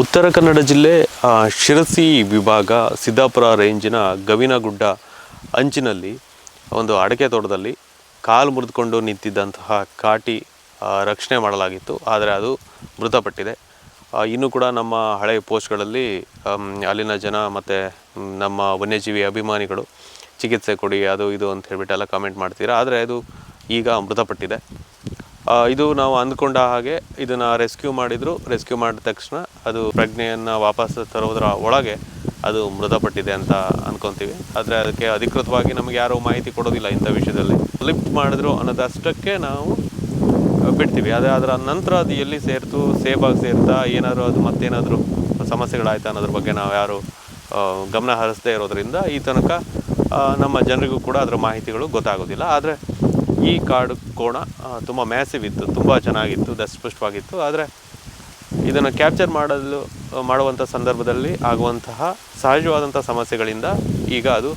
ಉತ್ತರ ಕನ್ನಡ ಜಿಲ್ಲೆ ಶಿರಸಿ ವಿಭಾಗ ಸಿದ್ದಾಪುರ ರೇಂಜಿನ ಗವಿನಗುಡ್ಡ ಅಂಚಿನಲ್ಲಿ, ಒಂದು ಅಡಕೆ ತೋಟದಲ್ಲಿ ಕಾಲು ಮುರಿದುಕೊಂಡು ನಿಂತಿದ್ದಂತಹ ಕಾಟಿ ರಕ್ಷಣೆ ಮಾಡಲಾಗಿತ್ತು. ಆದರೆ ಅದು ಮೃತಪಟ್ಟಿದೆ. ಇನ್ನೂ ಕೂಡ ನಮ್ಮ ಹಳೆಯ ಪೋಸ್ಟ್ಗಳಲ್ಲಿ ಅಲ್ಲಿನ ಜನ ಮತ್ತು ನಮ್ಮ ವನ್ಯಜೀವಿ ಅಭಿಮಾನಿಗಳು ಚಿಕಿತ್ಸೆ ಕೊಡಿ, ಅದು ಇದು ಅಂತ ಹೇಳ್ಬಿಟ್ಟೆಲ್ಲ ಕಮೆಂಟ್ ಮಾಡ್ತೀರಾ. ಆದರೆ ಅದು ಈಗ ಮೃತಪಟ್ಟಿದೆ. ಇದು ನಾವು ಅಂದ್ಕೊಂಡ ಹಾಗೆ ಇದನ್ನು ರೆಸ್ಕ್ಯೂ ಮಾಡಿದ್ರು. ರೆಸ್ಕ್ಯೂ ಮಾಡಿದ ತಕ್ಷಣ ಅದು ಪ್ರಜ್ಞೆಯನ್ನು ವಾಪಸ್ ತರೋದ್ರ ಒಳಗೆ ಅದು ಮೃತಪಟ್ಟಿದೆ ಅಂತ ಅನ್ಕೊಂತೀವಿ. ಆದರೆ ಅದಕ್ಕೆ ಅಧಿಕೃತವಾಗಿ ನಮಗೆ ಯಾರು ಮಾಹಿತಿ ಕೊಡೋದಿಲ್ಲ ಇಂಥ ವಿಷಯದಲ್ಲಿ. ಲಿಫ್ಟ್ ಮಾಡಿದ್ರು ಅನ್ನೋದಷ್ಟಕ್ಕೆ ನಾವು ಬಿಡ್ತೀವಿ. ಅದೇ ಅದರ ನಂತರ ಅದು ಎಲ್ಲಿ ಸೇರ್ತು ಆಗಿ ಸೇರ್ತಾ, ಏನಾದರೂ ಅದು ಮತ್ತೇನಾದರೂ ಸಮಸ್ಯೆಗಳಾಯ್ತಾ ಅನ್ನೋದ್ರ ಬಗ್ಗೆ ನಾವು ಯಾರು ಗಮನ ಹರಿಸದೇ ಇರೋದ್ರಿಂದ ಈ ತನಕ ನಮ್ಮ ಜನರಿಗೂ ಕೂಡ ಅದರ ಮಾಹಿತಿಗಳು ಗೊತ್ತಾಗೋದಿಲ್ಲ. ಆದರೆ ಈ ಕಾಡು ಕೋಣ ತುಂಬ ಮ್ಯಾಸಿವ್ ಇತ್ತು, ತುಂಬ ಚೆನ್ನಾಗಿತ್ತು ದಸ್ಪುಷ್ಟವಾಗಿತ್ತು ಆದರೆ ಇದನ್ನು ಕ್ಯಾಪ್ಚರ್ ಮಾಡಲು ಮಾಡುವಂಥ ಸಂದರ್ಭದಲ್ಲಿ ಆಗುವಂತಹ ಸಹಜವಾದಂಥ ಸಮಸ್ಯೆಗಳಿಂದ ಈಗ ಅದು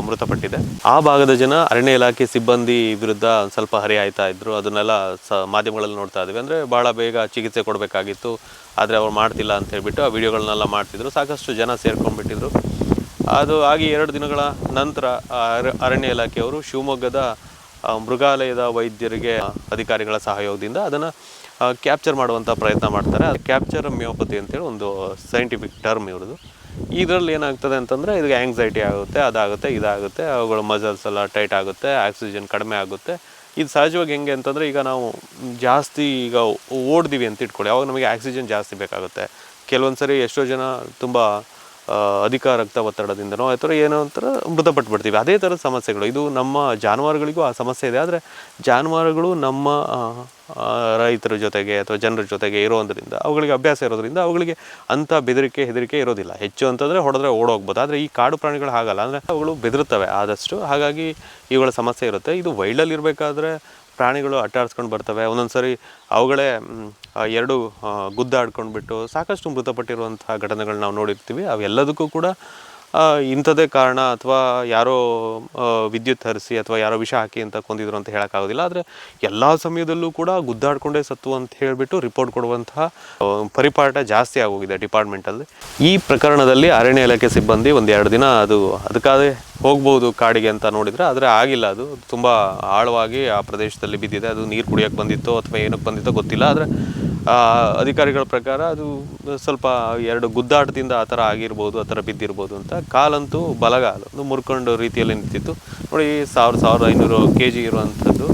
ಮೃತಪಟ್ಟಿದೆ. ಆ ಭಾಗದ ಜನ ಅರಣ್ಯ ಇಲಾಖೆ ಸಿಬ್ಬಂದಿ ವಿರುದ್ಧ ಒಂದು ಸ್ವಲ್ಪ ಹರಿಯಾಯ್ತಾ ಇದ್ದರು ಅದನ್ನೆಲ್ಲ ಸ, ಮಾಧ್ಯಮಗಳಲ್ಲಿ ನೋಡ್ತಾ ಇದ್ವಿ. ಅಂದರೆ ಭಾಳ ಬೇಗ ಚಿಕಿತ್ಸೆ ಕೊಡಬೇಕಾಗಿತ್ತು. ಆದರೆ ಅವ್ರು ಮಾಡ್ತಿಲ್ಲ ಅಂತ ಹೇಳಿಬಿಟ್ಟು ಆ ವಿಡಿಯೋಗಳನ್ನೆಲ್ಲ ಮಾಡ್ತಿದ್ರು. ಸಾಕಷ್ಟು ಜನ ಸೇರ್ಕೊಂಡ್ಬಿಟ್ಟಿದ್ರು. ಅದು ಆಗಿ ಎರಡು ದಿನಗಳ ನಂತರ ಅರ- ಅರಣ್ಯ ಇಲಾಖೆಯವರು ಶಿವಮೊಗ್ಗದ ಮೃಗಾಲಯದ ವೈದ್ಯರಿಗೆ ಅಧಿಕಾರಿಗಳ ಸಹಯೋಗದಿಂದ ಅದನ್ನು ಕ್ಯಾಪ್ಚರ್ ಮಾಡುವಂಥ ಪ್ರಯತ್ನ ಮಾಡ್ತಾರೆ. ಅದು ಕ್ಯಾಪ್ಚರ್ ಮಿಯೋಪತಿ ಅಂತೇಳಿ ಒಂದು ಸೈಂಟಿಫಿಕ್ ಟರ್ಮ್ ಇವ್ರದ್ದು ಇದರಲ್ಲಿ ಏನಾಗ್ತದೆ ಅಂತಂದರೆ ಇದಕ್ಕೆ ಆ್ಯಂಗ್ಸೈಟಿ ಆಗುತ್ತೆ, ಅದಾಗುತ್ತೆ, ಇದಾಗುತ್ತೆ, ಅವುಗಳ ಮಸಲ್ಸ್ ಎಲ್ಲ ಟೈಟ್ ಆಗುತ್ತೆ ಆಕ್ಸಿಜನ್ ಕಡಿಮೆ ಆಗುತ್ತೆ. ಇದು ಸಹಜವಾಗಿ ಹೆಂಗೆ ಅಂತಂದರೆ ಈಗ ನಾವು ಜಾಸ್ತಿ ಈಗ ಓಡ್ದೀವಿ ಅಂತ ಇಟ್ಕೊಳ್ಳಿ. ಅವಾಗ ನಮಗೆ ಆಕ್ಸಿಜನ್ ಜಾಸ್ತಿ ಬೇಕಾಗುತ್ತೆ. ಕೆಲವೊಂದು ಸರಿ ಎಷ್ಟೋ ಜನ ತುಂಬ ಅಧಿಕ ರಕ್ತ ಒತ್ತಡದಿಂದನೋ ಅಥವಾ ಏನೋ ಒಂಥರ ಮೃತಪಟ್ಟು ಬಿಡ್ತೀವಿ ಅದೇ ಥರದ ಸಮಸ್ಯೆಗಳು. ಇದು ನಮ್ಮ ಜಾನುವಾರುಗಳಿಗೂ ಆ ಸಮಸ್ಯೆ ಇದೆ. ಆದರೆ ಜಾನುವಾರುಗಳು ನಮ್ಮ ರೈತರ ಜೊತೆಗೆ ಅಥವಾ ಜನರ ಜೊತೆಗೆ ಇರೋದ್ರಿಂದ, ಅವುಗಳಿಗೆ ಅಭ್ಯಾಸ ಇರೋದ್ರಿಂದ ಅವುಗಳಿಗೆ ಅಂಥ ಬೆದರಿಕೆ, ಹೆದರಿಕೆ ಇರೋದಿಲ್ಲ. ಹೆಚ್ಚು ಅಂತಂದರೆ ಹೊಡೆದ್ರೆ ಓಡೋಗ್ಬೋದು. ಆದರೆ ಈ ಕಾಡು ಪ್ರಾಣಿಗಳು ಹಾಗಲ್ಲ. ಅಂದರೆ ಅವುಗಳು ಬೆದರುತ್ತವೆ ಆದಷ್ಟು. ಹಾಗಾಗಿ ಇವುಗಳ ಸಮಸ್ಯೆ ಇರುತ್ತೆ. ಇದು ವೈಲ್ಡಲ್ಲಿ ಇರಬೇಕಾದ್ರೆ ಪ್ರಾಣಿಗಳು ಅಟ್ಟಾಡಿಸ್ಕೊಂಡು ಬರ್ತವೆ. ಒಂದೊಂದು ಸರಿ ಅವುಗಳೇ ಎರಡು ಗುದ್ದಾಡ್ಕೊಂಡು ಬಿಟ್ಟು ಸಾಕಷ್ಟು ಮೃತಪಟ್ಟಿರುವಂತಹ ಘಟನೆಗಳು ನಾವು ನೋಡಿರ್ತೀವಿ. ಅವೆಲ್ಲದಕ್ಕೂ ಕೂಡ ಇಂಥದ್ದೇ ಕಾರಣ ಅಥವಾ ಯಾರೋ ವಿದ್ಯುತ್ ಹರಿಸಿ ಅಥವಾ ಯಾರೋ ವಿಷ ಹಾಕಿ ಅಂತ ಕೊಂದಿದ್ರು ಅಂತ ಹೇಳೋಕ್ಕಾಗೋದಿಲ್ಲ. ಆದರೆ ಎಲ್ಲ ಸಮಯದಲ್ಲೂ ಕೂಡ ಗುದ್ದಾಡ್ಕೊಂಡೇ ಸತ್ತು ಅಂತ ಹೇಳಿಬಿಟ್ಟು ರಿಪೋರ್ಟ್ ಕೊಡುವಂತಹ ಪರಿಪಾಠ ಜಾಸ್ತಿ ಆಗೋಗಿದೆ ಡಿಪಾರ್ಟ್ಮೆಂಟಲ್ಲಿ ಈ ಪ್ರಕರಣದಲ್ಲಿ ಅರಣ್ಯ ಇಲಾಖೆ ಸಿಬ್ಬಂದಿ ಒಂದೆರಡು ದಿನ ಅದು ಅದಕ್ಕಾದ್ರೆ ಹೋಗ್ಬೋದು ಕಾಡಿಗೆ ಅಂತ ನೋಡಿದರೆ, ಆದರೆ ಆಗಿಲ್ಲ ಅದು. ತುಂಬ ಆಳವಾಗಿ ಆ ಪ್ರದೇಶದಲ್ಲಿ ಬಿದ್ದಿದೆ. ಅದು ನೀರು ಕುಡಿಯೋಕ್ಕೆ ಬಂದಿತ್ತೋ ಅಥವಾ ಏನಕ್ಕೆ ಬಂದಿತ್ತೋ ಗೊತ್ತಿಲ್ಲ. ಆದರೆ ಅಧಿಕಾರಿಗಳ ಪ್ರಕಾರ ಅದು ಸ್ವಲ್ಪ ಎರಡು ಗುದ್ದಾಟದಿಂದ ಆ ಥರ ಆಗಿರ್ಬೋದು, ಆ ಥರ ಬಿದ್ದಿರ್ಬೋದು ಅಂತ ಕಾಲಂತೂ ಬಲಗಾಲು ಮುರ್ಕೊಂಡು ರೀತಿಯಲ್ಲಿ ನಿಂತಿತ್ತು. ನೋಡಿ ಸಾವಿರ ಸಾವಿರದ ಐನೂರು ಕೆ ಜಿ ಇರುವಂಥದ್ದು.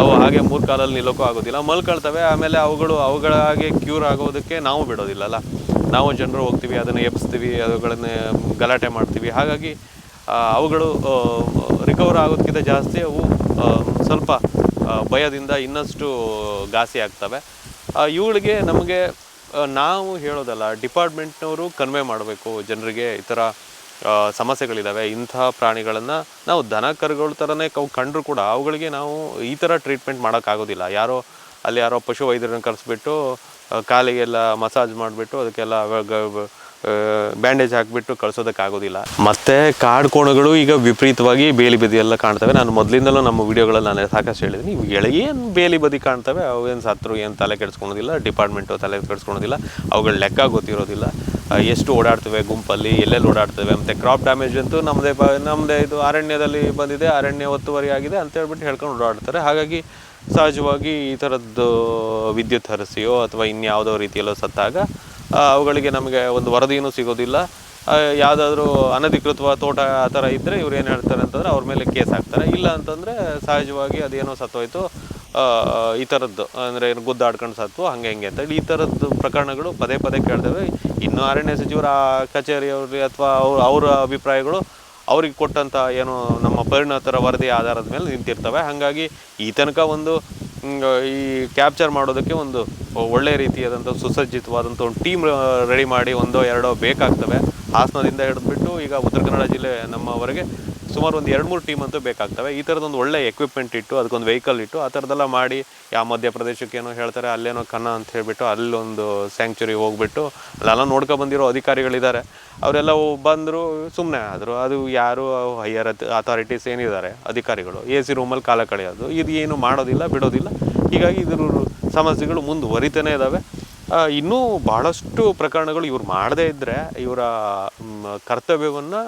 ಅವು ಹಾಗೆ ಮೂರು ಕಾಲಲ್ಲಿ ನಿಲ್ಲೋಕ್ಕೂ ಆಗೋದಿಲ್ಲ. ಮಲ್ಕೊಳ್ತವೆ, ಆಮೇಲೆ ಅವುಗಳು ಅವುಗಳಾಗೆ ಕ್ಯೂರ್ ಆಗೋದಕ್ಕೆ ನಾವು ಬಿಡೋದಿಲ್ಲಲ್ಲ ನಾವು ಜನರು ಹೋಗ್ತೀವಿ, ಅದನ್ನು ಎಬ್ಸ್ತೀವಿ, ಅವುಗಳನ್ನೇ ಗಲಾಟೆ ಮಾಡ್ತೀವಿ. ಹಾಗಾಗಿ ಅವುಗಳು ರಿಕವರ್ ಆಗೋದಕ್ಕಿಂತ ಜಾಸ್ತಿ ಅವು ಸ್ವಲ್ಪ ಭಯದಿಂದ ಇನ್ನಷ್ಟು ಘಾಸಿ ಆಗ್ತವೆ ಆ, ಇವುಗಳಿಗೆ ನಮಗೆ ನಾವು ಹೇಳೋದಲ್ಲ ಡಿಪಾರ್ಟ್ಮೆಂಟ್ನವರು ಕನ್ವೆ ಮಾಡಬೇಕು ಜನರಿಗೆ ಈ ಥರ ಸಮಸ್ಯೆಗಳಿದ್ದಾವೆ ಇಂಥ ಪ್ರಾಣಿಗಳನ್ನು ನಾವು ದನ ಕರುಗಳ ಥರನೇ ಅವು ಕಂಡ್ರು ಕೂಡ ಅವುಗಳಿಗೆ ನಾವು ಈ ಥರ ಟ್ರೀಟ್ಮೆಂಟ್ ಮಾಡೋಕ್ಕಾಗೋದಿಲ್ಲ. ಯಾರೋ ಅಲ್ಲಿ ಯಾರೋ ಪಶು ವೈದ್ಯರನ್ನ ಕರೆಸ್ಬಿಟ್ಟು ಕಾಲಿಗೆಲ್ಲ ಮಸಾಜ್ ಮಾಡಿಬಿಟ್ಟು ಅದಕ್ಕೆಲ್ಲ ಬ್ಯಾಂಡೇಜ್ ಹಾಕಿಬಿಟ್ಟು ಕಳ್ಸೋದಕ್ಕಾಗೋದಿಲ್ಲ. ಮತ್ತೆ ಕಾಡು ಕೋಣಗಳು ಈಗ ವಿಪರೀತವಾಗಿ ಬೇಲಿ ಬದಿ ಎಲ್ಲ ಕಾಣ್ತವೆ. ನಾನು ಮೊದಲಿಂದಲೂ ನಮ್ಮ ವಿಡಿಯೋಗಳಲ್ಲಿ ನಾನು ಸಾಕಷ್ಟು ಹೇಳಿದ್ದೀನಿ. ಇವು ಎಳೆ ಏನು ಬೇಲಿ ಬದಿ ಕಾಣ್ತವೆ ಅವೇನು ಸತ್ರು, ಏನು ತಲೆ ಕೆಡಿಸ್ಕೊಳೋದಿಲ್ಲ ಡಿಪಾರ್ಟ್ಮೆಂಟು ತಲೆ ಕೆಡಿಸ್ಕೊಳೋದಿಲ್ಲ, ಅವುಗಳ ಲೆಕ್ಕ ಗೊತ್ತಿರೋದಿಲ್ಲ. ಎಷ್ಟು ಓಡಾಡ್ತವೆ ಗುಂಪಲ್ಲಿ, ಎಲ್ಲೆಲ್ಲಿ ಓಡಾಡ್ತವೆ ಮತ್ತು ಕ್ರಾಪ್ ಡ್ಯಾಮೇಜ್ ಅಂತೂ ನಮ್ಮದೇ ಬ ನಮ್ಮದೇ ಇದು ಅರಣ್ಯದಲ್ಲಿ ಬಂದಿದೆ, ಅರಣ್ಯ ಒತ್ತುವರಿ ಆಗಿದೆ ಅಂತ ಹೇಳ್ಬಿಟ್ಟು ಹೇಳ್ಕೊಂಡು ಓಡಾಡ್ತಾರೆ. ಹಾಗಾಗಿ ಸಹಜವಾಗಿ ಈ ಥರದ್ದು ವಿದ್ಯುತ್ ಹರಿಸಿಯೋ ಅಥವಾ ಇನ್ಯಾವುದೋ ರೀತಿಯಲ್ಲೋ ಸತ್ತಾಗ ಅವುಗಳಿಗೆ ನಮಗೆ ಒಂದು ವರದಿಯೂ ಸಿಗೋದಿಲ್ಲ. ಯಾವುದಾದ್ರೂ ಅನಧಿಕೃತವಾದ ತೋಟ ಆ ಥರ ಇದ್ದರೆ ಇವ್ರು ಏನು ಹೇಳ್ತಾರೆ ಅಂತಂದರೆ ಅವ್ರ ಮೇಲೆ ಕೇಸ್ ಹಾಕ್ತಾರೆ. ಇಲ್ಲ ಅಂತಂದರೆ ಸಹಜವಾಗಿ ಅದೇನೋ ಸತ್ತೋಯ್ತು. ಈ ಥರದ್ದು. ಅಂದರೆ ಏನು ಗುದ್ದಾಡ್ಕೊಂಡು ಸತ್ತು, ಹಂಗೆ ಹಿಂಗೆ ಅಂತ. ಈ ಥರದ್ದು ಪ್ರಕರಣಗಳು ಪದೇ ಪದೇ ಕೇಳ್ತೇವೆ. ಇನ್ನು ಅರಣ್ಯ ಸಚಿವರ ಕಚೇರಿಯವ್ರಿಗೆ ಅಥವಾ ಅವ್ರ, ಅವರ ಅಭಿಪ್ರಾಯಗಳು ಅವ್ರಿಗೆ ಕೊಟ್ಟಂಥ ಏನು ನಮ್ಮ ಪರಿಣತರ ವರದಿ ಆಧಾರದ ಮೇಲೆ ನಿಂತಿರ್ತವೆ. ಹಾಗಾಗಿ ಈ ತನಕ ಒಂದು ಈ ಕ್ಯಾಪ್ಚರ್ ಮಾಡೋದಕ್ಕೆ ಒಂದು ಒಳ್ಳೆಯ ರೀತಿಯಾದಂಥ ಸುಸಜ್ಜಿತವಾದಂಥ ಒಂದು ಟೀಮ್ ರೆಡಿ ಮಾಡಿ ಒಂದೋ ಎರಡೋ ಬೇಕಾಗ್ತವೆ. ಹಾಸನದಿಂದ ಹಿಡಿದ್ಬಿಟ್ಟು ಈಗ ಉತ್ತರ ಕನ್ನಡ ಜಿಲ್ಲೆ ನಮ್ಮವರೆಗೆ ಸುಮಾರು ಒಂದು ಎರಡು ಮೂರು ಟೀಮ್ ಅಂತೂ ಬೇಕಾಗ್ತವೆ. ಈ ಥರದೊಂದು ಒಳ್ಳೆ ಎಕ್ವಿಪ್ಮೆಂಟ್ ಇಟ್ಟು, ಅದಕ್ಕೊಂದು ವೆಹಿಕಲ್ ಇಟ್ಟು, ಆ ಥರದೆಲ್ಲ ಮಾಡಿ ಯಾವ ಮಧ್ಯಪ್ರದೇಶಕ್ಕೆ ಏನೋ ಹೇಳ್ತಾರೆ, ಅಲ್ಲೇನೋ ಕನ್ನ ಅಂತ ಹೇಳಿಬಿಟ್ಟು ಅಲ್ಲೊಂದು ಸ್ಯಾಂಕ್ಚುರಿ ಹೋಗ್ಬಿಟ್ಟು ಅಲ್ಲೆಲ್ಲ ನೋಡ್ಕೊ ಬಂದಿರೋ ಅಧಿಕಾರಿಗಳಿದ್ದಾರೆ. ಅವರೆಲ್ಲ ಬಂದರು ಸುಮ್ಮನೆ ಆದರು. ಅದು ಯಾರು ಹೈಯರ್ ಅಥಾರಿಟೀಸ್ ಏನಿದ್ದಾರೆ, ಅಧಿಕಾರಿಗಳು. ಎ ಸಿ ರೂಮಲ್ಲಿ ಕಾಲ ಕಳೆಯೋದು. ಇದು ಏನು ಮಾಡೋದಿಲ್ಲ, ಬಿಡೋದಿಲ್ಲ. ಹೀಗಾಗಿ ಇದ್ರ ಸಮಸ್ಯೆಗಳು ಮುಂದುವರಿತಾನೆ ಇದ್ದಾವೆ ಇನ್ನೂ ಬಹಳಷ್ಟು ಪ್ರಕರಣಗಳು ಇವ್ರು ಮಾಡದೇ ಇದ್ದರೆ ಇವರ ಕರ್ತವ್ಯವನ್ನು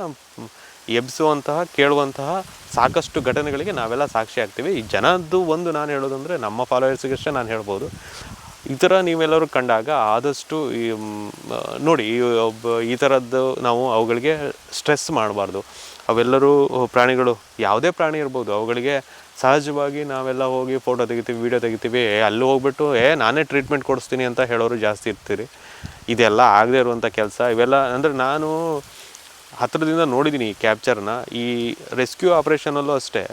ಎಬ್ಬಿಸುವಂತಹ ಕೇಳುವಂತಹ ಸಾಕಷ್ಟು ಘಟನೆಗಳಿಗೆ ನಾವೆಲ್ಲ ಸಾಕ್ಷಿ ಆಗ್ತೀವಿ. ಈ ಜನದ್ದು ಒಂದು ನಾನು ಹೇಳೋದಂದರೆ ನಮ್ಮ ಫಾಲೋವರ್ಸ್ಗಷ್ಟೇ ನಾನು ಹೇಳ್ಬೋದು. ಈ ಥರ ನೀವೆಲ್ಲರೂ ಕಂಡಾಗ ಆದಷ್ಟು ಈ ನೋಡಿ, ಈ ಥರದ್ದು ನಾವು ಅವುಗಳಿಗೆ ಸ್ಟ್ರೆಸ್ ಮಾಡಬಾರ್ದು. ಅವೆಲ್ಲರೂ ಪ್ರಾಣಿಗಳು ಯಾವುದೇ ಪ್ರಾಣಿ ಇರ್ಬೋದು, ಅವುಗಳಿಗೆ ಸಹಜವಾಗಿ ನಾವೆಲ್ಲ ಹೋಗಿ ಫೋಟೋ ತೆಗಿತೀವಿ ವಿಡಿಯೋ ತೆಗಿತೀವಿ. ಅಲ್ಲಿ ಹೋಗ್ಬಿಟ್ಟು, ಏ, ನಾನೇ ಟ್ರೀಟ್ಮೆಂಟ್ ಕೊಡಿಸ್ತೀನಿ ಅಂತ ಹೇಳೋರು ಜಾಸ್ತಿ ಇರ್ತೀರಿ. ಇದೆಲ್ಲ ಆಗದೆ ಇರುವಂಥ ಕೆಲಸ. ಇವೆಲ್ಲ ಅಂದರೆ ನಾನು ಹತ್ತಿರದಿಂದ ನೋಡಿದ್ದೀನಿ ಈ ಕ್ಯಾಪ್ಚರ್ನ ಈ ರೆಸ್ಕ್ಯೂ ಆಪ್ರೇಷನಲ್ಲೂ ಅಷ್ಟೇ.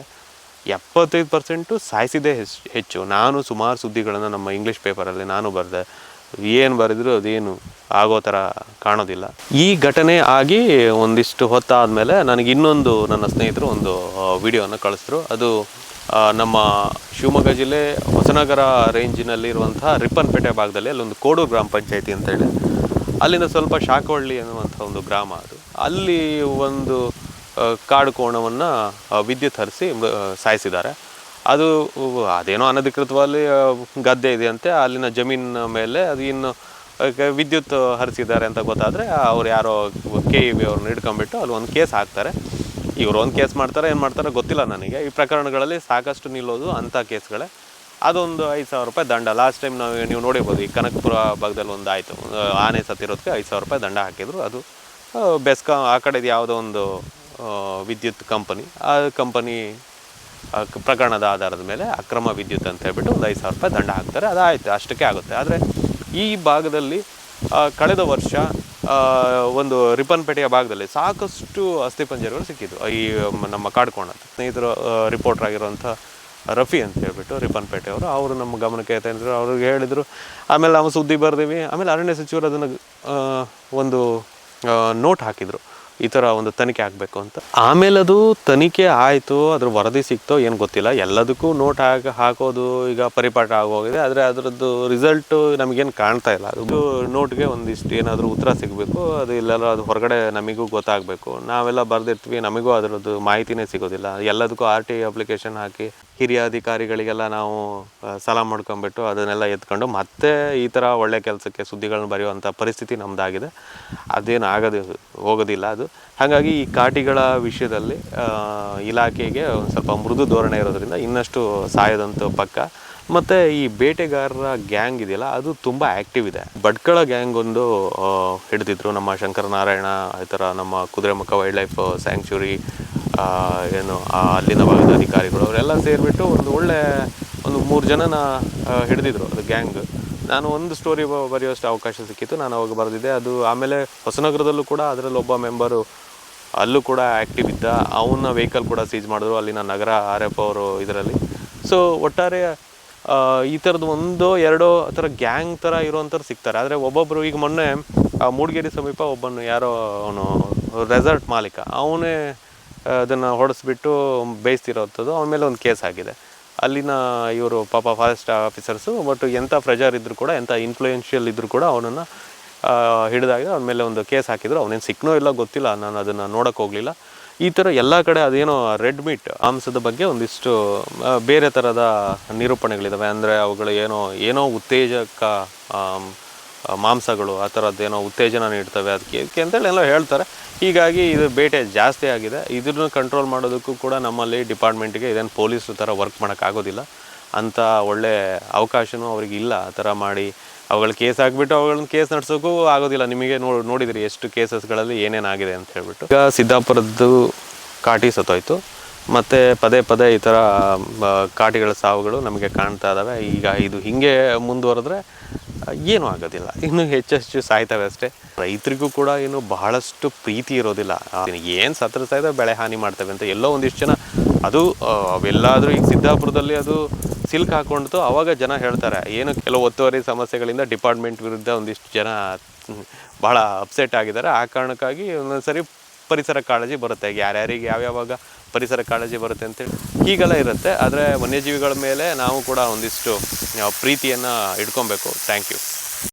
ಎಪ್ಪತ್ತೈದು ಪರ್ಸೆಂಟು ಸಾಯಿಸಿದೆ ಹೆಚ್, ಹೆಚ್ಚು. ನಾನು ಸುಮಾರು ಸುದ್ದಿಗಳನ್ನು ನಮ್ಮ ಇಂಗ್ಲೀಷ್ ಪೇಪರಲ್ಲಿ ನಾನು ಬರೆದೆ. ಏನು ಬರೆದ್ರು ಅದೇನು ಆಗೋ ಥರ ಕಾಣೋದಿಲ್ಲ. ಈ ಘಟನೆ ಆಗಿ ಒಂದಿಷ್ಟು ಹೊತ್ತಾದಮೇಲೆ ನನಗೆ ಇನ್ನೊಂದು ನನ್ನ ಸ್ನೇಹಿತರು ಒಂದು ವಿಡಿಯೋನ ಕಳಿಸಿದ್ರು. ಅದು ನಮ್ಮ ಶಿವಮೊಗ್ಗ ಜಿಲ್ಲೆ ಹೊಸನಗರ ರೇಂಜಿನಲ್ಲಿರುವಂಥ ರಿಪ್ಪನ್ಪೇಟೆ ಭಾಗದಲ್ಲಿ ಅಲ್ಲೊಂದು ಕೋಡೂರು ಗ್ರಾಮ ಪಂಚಾಯಿತಿ ಅಂತೇಳಿ ಅಲ್ಲಿಂದ ಸ್ವಲ್ಪ ಶಾಖವಳ್ಳಿ ಅನ್ನುವಂಥ ಒಂದು ಗ್ರಾಮ ಅದು. ಅಲ್ಲಿ ಒಂದು ಕಾಡು ಕೋಣವನ್ನು ವಿದ್ಯುತ್ ಹರಿಸಿ ಸಾಯಿಸಿದ್ದಾರೆ. ಅದು ಅದೇನೋ ಅನಧಿಕೃತವಾಗಿ ಗದ್ದೆ ಗದ್ದೆ ಇದೆಯಂತೆ, ಅಲ್ಲಿನ ಜಮೀನಿನ ಮೇಲೆ ಅದು ಇನ್ನು ವಿದ್ಯುತ್ ಹರಿಸಿದ್ದಾರೆ ಅಂತ ಗೊತ್ತಾದರೆ, ಅವ್ರು ಯಾರೋ ಕೆ ಇ ಬಿ ಅವ್ರನ್ನ ಹಿಡ್ಕೊಂಬಿಟ್ಟು ಅಲ್ಲಿ ಒಂದು ಕೇಸ್ ಹಾಕ್ತಾರೆ. ಇವರು ಒಂದು ಕೇಸ್ ಮಾಡ್ತಾರೆ, ಏನು ಮಾಡ್ತಾರೆ ಗೊತ್ತಿಲ್ಲ ನನಗೆ. ಈ ಪ್ರಕರಣಗಳಲ್ಲಿ ಸಾಕಷ್ಟು ನಿಲ್ಲೋದು ಅಂಥ ಕೇಸ್ಗಳೇ. ಅದೊಂದು ಐದು ಸಾವಿರ ರೂಪಾಯಿ ದಂಡ. ಲಾಸ್ಟ್ ಟೈಮ್ ನಾವು ನೀವು ನೋಡಿರ್ಬೋದು, ಈ ಕನಕಪುರ ಭಾಗದಲ್ಲಿ ಒಂದು ಆಯಿತು. ಆನೆ ಸತ್ತಿರೋದಕ್ಕೆ ಐದು ಸಾವಿರ ರೂಪಾಯಿ ದಂಡ ಹಾಕಿದ್ರು. ಅದು ಬೆಸ್ಕ, ಆ ಕಡೆದು ಯಾವುದೋ ಒಂದು ವಿದ್ಯುತ್ ಕಂಪನಿ. ಆ ಕಂಪನಿ ಪ್ರಕರಣದ ಆಧಾರದ ಮೇಲೆ ಅಕ್ರಮ ವಿದ್ಯುತ್ ಅಂತ ಹೇಳ್ಬಿಟ್ಟು ಒಂದು ಐದು ಸಾವಿರ ರೂಪಾಯಿ ದಂಡ ಹಾಕ್ತಾರೆ. ಅದಾಯಿತು, ಅಷ್ಟಕ್ಕೆ ಆಗುತ್ತೆ. ಆದರೆ ಈ ಭಾಗದಲ್ಲಿ ಕಳೆದ ವರ್ಷ ಒಂದು ರಿಪ್ಪನ್ಪೇಟೆಯ ಭಾಗದಲ್ಲಿ ಸಾಕಷ್ಟು ಅಸ್ಥಿಪಂಜರಗಳು ಸಿಕ್ಕಿದ್ದು. ಈ ನಮ್ಮ ಕಾಡ್ಕೋಣ. ಸ್ನೇಹಿತರು ರಿಪೋರ್ಟರ್ ಆಗಿರುವಂಥ ರಫಿ ಅಂತ ಹೇಳ್ಬಿಟ್ಟು ರಿಪ್ಪನ್ಪೇಟೆ ಅವರು ನಮ್ಮ ಗಮನಕ್ಕೆ ತಂದರು ಅವ್ರಿಗೆ ಹೇಳಿದರು, ಆಮೇಲೆ ನಾವು ಸುದ್ದಿ ಬರ್ದೀವಿ. ಆಮೇಲೆ ಅರಣ್ಯ ಸಚಿವರು ಅದನ್ನು ಒಂದು ನೋಟ್ ಹಾಕಿದರು. ಈ ಥರ ಒಂದು ತನಿಖೆ ಆಗಬೇಕು ಅಂತ. ಆಮೇಲೆ ಅದು ತನಿಖೆ ಆಯಿತು, ಅದ್ರ ವರದಿ ಸಿಕ್ತೋ ಏನು ಗೊತ್ತಿಲ್ಲ. ಎಲ್ಲದಕ್ಕೂ ನೋಟ್ ಹಾಕಿ ಹಾಕೋದು ಈಗ ಪರಿಪಾಠ ಆಗೋಗಿದೆ ಆದರೆ ಅದರದ್ದು ರಿಸಲ್ಟು ನಮಗೇನು ಕಾಣ್ತಾ ಇಲ್ಲ. ಅದು ನೋಟ್ಗೆ ಒಂದಿಷ್ಟು ಏನಾದರೂ ಉತ್ತರ ಸಿಗಬೇಕು. ಅದು ಇಲ್ಲೆಲ್ಲ ಅದು ಹೊರಗಡೆ ನಮಗೂ ಗೊತ್ತಾಗಬೇಕು. ನಾವೆಲ್ಲ ಬರೆದಿರ್ತೀವಿ, ನಮಗೂ ಅದರದ್ದು ಮಾಹಿತಿನೇ ಸಿಗೋದಿಲ್ಲ. ಎಲ್ಲದಕ್ಕೂ ಆರ್ ಟಿ ಅಪ್ಲಿಕೇಶನ್ ಹಾಕಿ ಹಿರಿಯ ಅಧಿಕಾರಿಗಳಿಗೆಲ್ಲ ನಾವು ಸಲಾಂ ಮಾಡ್ಕೊಂಬಿಟ್ಟು ಅದನ್ನೆಲ್ಲ ಎತ್ಕೊಂಡು ಮತ್ತೆ ಈ ಥರ ಒಳ್ಳೆ ಕೆಲಸಕ್ಕೆ ಸುದ್ದಿಗಳನ್ನ ಬರೆಯುವಂಥ ಪರಿಸ್ಥಿತಿ ನಮ್ಮದಾಗಿದೆ ಅದೇನು ಆಗೋದು, ಹೋಗೋದಿಲ್ಲ ಅದು. ಹಾಗಾಗಿ ಈ ಕಾಟಿಗಳ ವಿಷಯದಲ್ಲಿ ಇಲಾಖೆಗೆ ಒಂದು ಸ್ವಲ್ಪ ಮೃದು ಧೋರಣೆ ಇರೋದ್ರಿಂದ ಇನ್ನಷ್ಟು ಸಾಯೋದಂತೂ ಪಕ್ಕ. ಮತ್ತು ಈ ಬೇಟೆಗಾರರ ಗ್ಯಾಂಗ್ ಇದೆಯಲ್ಲ, ಅದು ತುಂಬ ಆ್ಯಕ್ಟಿವ್ ಇದೆ. ಭಟ್ಕಳ ಗ್ಯಾಂಗ್ ಒಂದು ಹಿಡಿದಿದ್ರು. ನಮ್ಮ ಶಂಕರನಾರಾಯಣ, ಈ ಥರ ನಮ್ಮ ಕುದುರೆಮುಖ ವೈಲ್ಡ್ ಲೈಫ್ ಸ್ಯಾಂಕ್ಚುರಿ ಏನು ಅಲ್ಲಿನ ಭಾಗದ ಅಧಿಕಾರಿಗಳು, ಅವರೆಲ್ಲ ಸೇರಿಬಿಟ್ಟು ಒಂದು ಒಳ್ಳೆ ಒಂದು ಮೂರು ಜನನ ಹಿಡಿದಿದ್ರು, ಅದು ಗ್ಯಾಂಗ್. ನಾನು ಒಂದು ಸ್ಟೋರಿ ಬರೆಯುವಷ್ಟು ಅವಕಾಶ ಸಿಕ್ಕಿತ್ತು, ನಾನು ಅವಾಗ ಬರೆದಿದ್ದೆ. ಅದು ಆಮೇಲೆ ಹೊಸನಗರದಲ್ಲೂ ಕೂಡ ಅದರಲ್ಲಿ ಒಬ್ಬ ಮೆಂಬರು ಅಲ್ಲೂ ಕೂಡ ಆ್ಯಕ್ಟಿವ್ ಇದ್ದ. ಅವನ ವೆಹಿಕಲ್ ಕೂಡ ಸೀಜ್ ಮಾಡಿದ್ರು, ಅಲ್ಲಿನ ನಗರ ಆರ್ ಎಫ್ ಅವರು ಇದರಲ್ಲಿ. ಸೊ ಒಟ್ಟಾರೆ ಈ ಥರದ್ದು ಒಂದೋ ಎರಡೋ ಥರ ಗ್ಯಾಂಗ್ ಥರ ಇರೋವಂಥವ್ರು ಸಿಗ್ತಾರೆ. ಆದರೆ ಒಬ್ಬೊಬ್ಬರು ಈಗ ಮೊನ್ನೆ ಮೂಡಿಗೆರೆ ಸಮೀಪ ಒಬ್ಬನು, ಯಾರೋ ಅವನು ರೆಸಾರ್ಟ್ ಮಾಲೀಕ. ಅವನೇ ಅದನ್ನು ಹೊಡೆಸ್ಬಿಟ್ಟು ಬೇಯಿಸ್ತಿರೋಂಥದ್ದು. ಅವನ ಮೇಲೆ ಒಂದು ಕೇಸ್ ಆಗಿದೆ. ಅಲ್ಲಿನ ಇವರು ಪಾಪ ಫಾರೆಸ್ಟ್ ಆಫೀಸರ್ಸು ಬಟ್ ಎಂಥ ಪ್ರೆಜರ್ ಇದ್ದರೂ ಕೂಡ, ಎಂಥ ಇನ್ಫ್ಲೂಯೆನ್ಷಿಯಲ್ ಇದ್ದರೂ ಕೂಡ ಅವನನ್ನು ಹಿಡಿದಾಗ ಅವನ ಮೇಲೆ ಒಂದು ಕೇಸ್ ಹಾಕಿದ್ರು. ಅವನೇನು ಸಿಕ್ನೋ ಇಲ್ಲ ಗೊತ್ತಿಲ್ಲ. ನಾನು ಅದನ್ನು ನೋಡೋಕ್ಕೆ ಹೋಗಲಿಲ್ಲ. ಈ ಥರ ಎಲ್ಲ ಕಡೆ ಅದೇನೋ ರೆಡ್ ಮೀಟ್ ಮಾಂಸದ ಬಗ್ಗೆ ಒಂದಿಷ್ಟು ಬೇರೆ ಥರದ ನಿರೂಪಣೆಗಳಿದ್ದಾವೆ ಅಂದರೆ ಅವುಗಳು ಏನೋ ಏನೋ ಉತ್ತೇಜಕ ಮಾಂಸಗಳು, ಆ ಥರದ್ದೇನೋ ಉತ್ತೇಜನ ನೀಡ್ತವೆ. ಅದಕ್ಕೆ ಅಂತೇಳಿ ಎಲ್ಲ ಹೇಳ್ತಾರೆ. ಹೀಗಾಗಿ ಇದು ಬೇಟೆ ಜಾಸ್ತಿ ಆಗಿದೆ. ಇದನ್ನು ಕಂಟ್ರೋಲ್ ಮಾಡೋದಕ್ಕೂ ಕೂಡ ನಮ್ಮಲ್ಲಿ ಡಿಪಾರ್ಟ್ಮೆಂಟ್ಗೆ ಇದೇನು ಪೊಲೀಸ್ ಥರ ವರ್ಕ್ ಮಾಡೋಕ್ಕಾಗೋದಿಲ್ಲ ಅಂಥ ಒಳ್ಳೆ ಅವಕಾಶವೂ ಅವ್ರಿಗೆ ಇಲ್ಲ ಆ ಥರ ಮಾಡಿ. ಅವುಗಳ ಕೇಸ್ ಹಾಕ್ಬಿಟ್ಟು ಅವುಗಳನ್ನ ಕೇಸ್ ನಡೆಸೋಕ್ಕೂ ಆಗೋದಿಲ್ಲ. ನಿಮಗೆ ನೋ, ನೋಡಿದಿರಿ ಎಷ್ಟು ಕೇಸಸ್ಗಳಲ್ಲಿ ಏನೇನಾಗಿದೆ ಅಂತ ಹೇಳ್ಬಿಟ್ಟು. ಈಗ ಸಿದ್ದಾಪುರದ್ದು ಕಾಟಿ ಸತ್ತೋಯ್ತು. ಮತ್ತು ಪದೇ ಪದೇ ಈ ಥರ ಕಾಟಿಗಳ ಸಾವುಗಳು ನಮಗೆ ಕಾಣ್ತಾ ಇದ್ದಾವೆ ಈಗ ಇದು ಹಿಂಗೆ ಮುಂದುವರೆದ್ರೆ ಏನೂ ಆಗೋದಿಲ್ಲ. ಇನ್ನು ಹೆಚ್ಚೆಚ್ಚು ಸಾಯ್ತವೆ ಅಷ್ಟೇ. ರೈತರಿಗೂ ಕೂಡ ಏನು ಬಹಳಷ್ಟು ಪ್ರೀತಿ ಇರೋದಿಲ್ಲ. ಏನು ಸತ್ರ ಸಾಯ್ದ ಬೆಳೆ ಹಾನಿ ಮಾಡ್ತವೆ ಅಂತ ಎಲ್ಲೋ ಒಂದಿಷ್ಟು ಜನ ಅದು ಅವೆಲ್ಲಾದರೂ ಈಗ ಸಿದ್ದಾಪುರದಲ್ಲಿ ಅದು ಸಿಲ್ಕ್ ಹಾಕೊಂಡಿತು, ಅವಾಗ ಜನ ಹೇಳ್ತಾರೆ. ಏನು ಕೆಲವು ಒತ್ತುವರಿ ಸಮಸ್ಯೆಗಳಿಂದ ಡಿಪಾರ್ಟ್ಮೆಂಟ್ ವಿರುದ್ಧ ಒಂದಿಷ್ಟು ಜನ ಭಾಳ ಅಪ್ಸೆಟ್ ಆಗಿದ್ದಾರೆ. ಆ ಕಾರಣಕ್ಕಾಗಿ ಒಂದೊಂದ್ಸರಿ ಪರಿಸರ ಕಾಳಜಿ ಬರುತ್ತೆ. ಯಾರ್ಯಾರಿಗೆ ಯಾವ್ಯಾವಾಗ ಪರಿಸರ ಕಾಳಜಿ ಬರುತ್ತೆ ಅಂತೇಳಿ. ಹೀಗೆಲ್ಲ ಇರುತ್ತೆ. ಆದರೆ ವನ್ಯಜೀವಿಗಳ ಮೇಲೆ ನಾವು ಕೂಡ ಒಂದಿಷ್ಟು ಪ್ರೀತಿಯನ್ನು ಇಟ್ಕೊಬೇಕು. Thank you